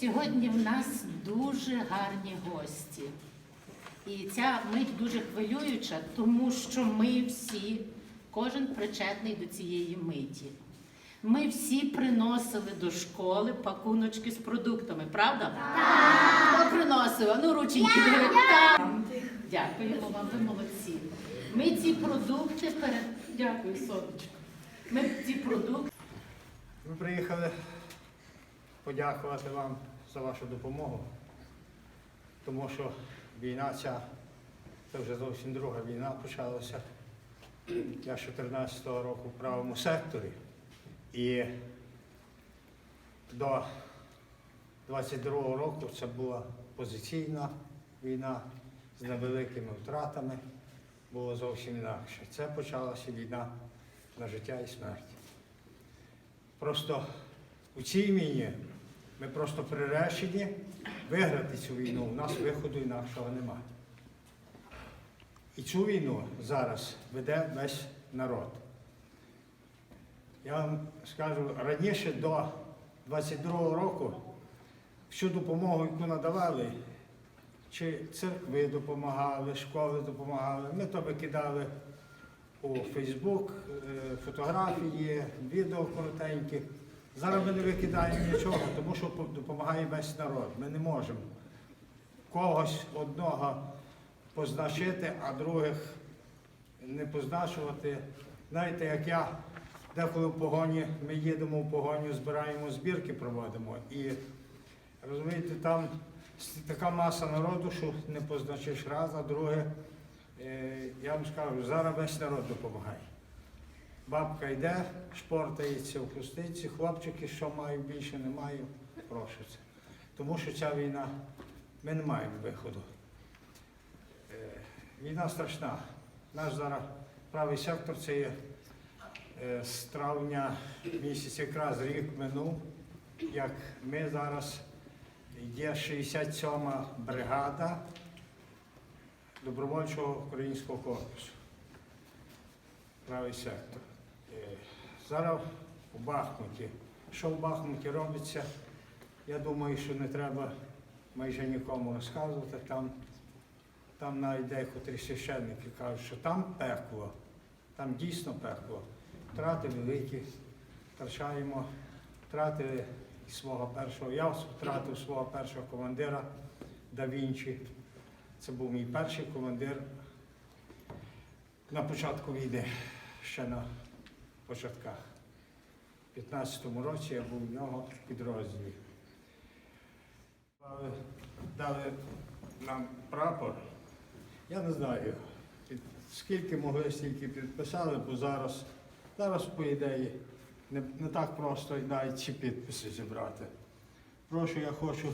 Сьогодні в нас дуже гарні гості. І ця мить дуже хвилююча, тому що ми всі, кожен причетний до цієї миті. Ми всі приносили до школи пакуночки з продуктами, правда? Так! Хто приносив? Ну, рученьки. Так. Дякуємо вам, ви молодці. Ми ці продукти перед. Дякую, сонечко. Ми ці продукти. Ми приїхали подякувати вам за вашу допомогу, тому що війна ця, це вже зовсім друга війна почалася. Я з 14-го року в правому секторі і до 22-го року це була позиційна війна з невеликими втратами, було зовсім інакше. Це почалася війна на життя і смерть. Просто у цій війні ми просто приречені виграти цю війну. У нас виходу інакшого немає. І цю війну зараз веде весь народ. Я вам скажу, раніше до 22-го року всю допомогу, яку надавали, чи церкви допомагали, школи допомагали, ми то викидали у Фейсбук, фотографії, відео коротенькі. Зараз ми не викидаємо нічого, тому що допомагає весь народ. Ми не можемо когось одного позначити, а других не позначувати. Знаєте, як я деколи в погоні, ми їдемо в погоню, збираємо збірки, проводимо. І розумієте, там така маса народу, що не позначиш раз, а друге. Е, Я вам скажу, зараз весь народ допомагає. Бабка йде, шпортається в хустиці, хлопчики, що мають більше, не мають, прошу це. Тому що ця війна, ми не маємо виходу. Е, Війна страшна. Наш зараз правий сектор це є е, з травня місяця, якраз рік минув, як ми зараз є 67-ма бригада добровольчого українського корпусу. Правий сектор. Зараз у Бахмуті. Що в Бахмуті робиться, я думаю, що не треба майже нікому розказувати. Там, там навіть декотрі священники кажуть, що там пекло, там дійсно пекло. Втрати великі, втрачаємо, втратили свого першого, я втратив свого першого командира Да Вінчі. Це був мій перший командир на початку війни, ще на початках. У 15-му році я був в нього в підрозділі. Дали, дали нам прапор. Я не знаю, скільки могли, стільки підписали, бо зараз, зараз по ідеї, не, не так просто навіть ці підписи зібрати. Прошу, я хочу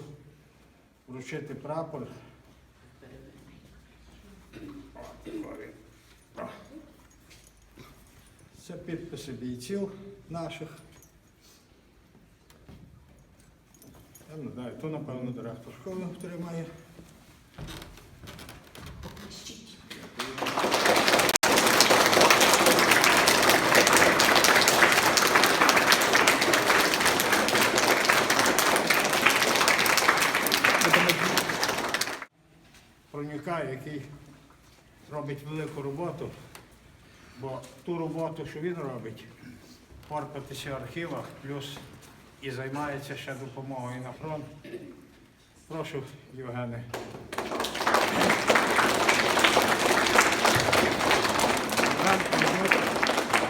вручити прапор. Це підписи бійців наших. Я не знаю, то, напевно, директор школи тримає. Пронюка, який робить велику роботу, бо ту роботу, що він робить, порпатися в архівах, плюс і займається ще допомогою на фронт. Прошу, Євгене.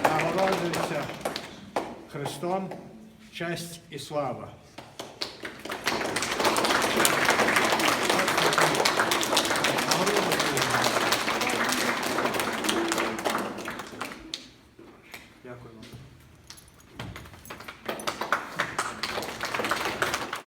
Нагороджується Христом, честь і слава.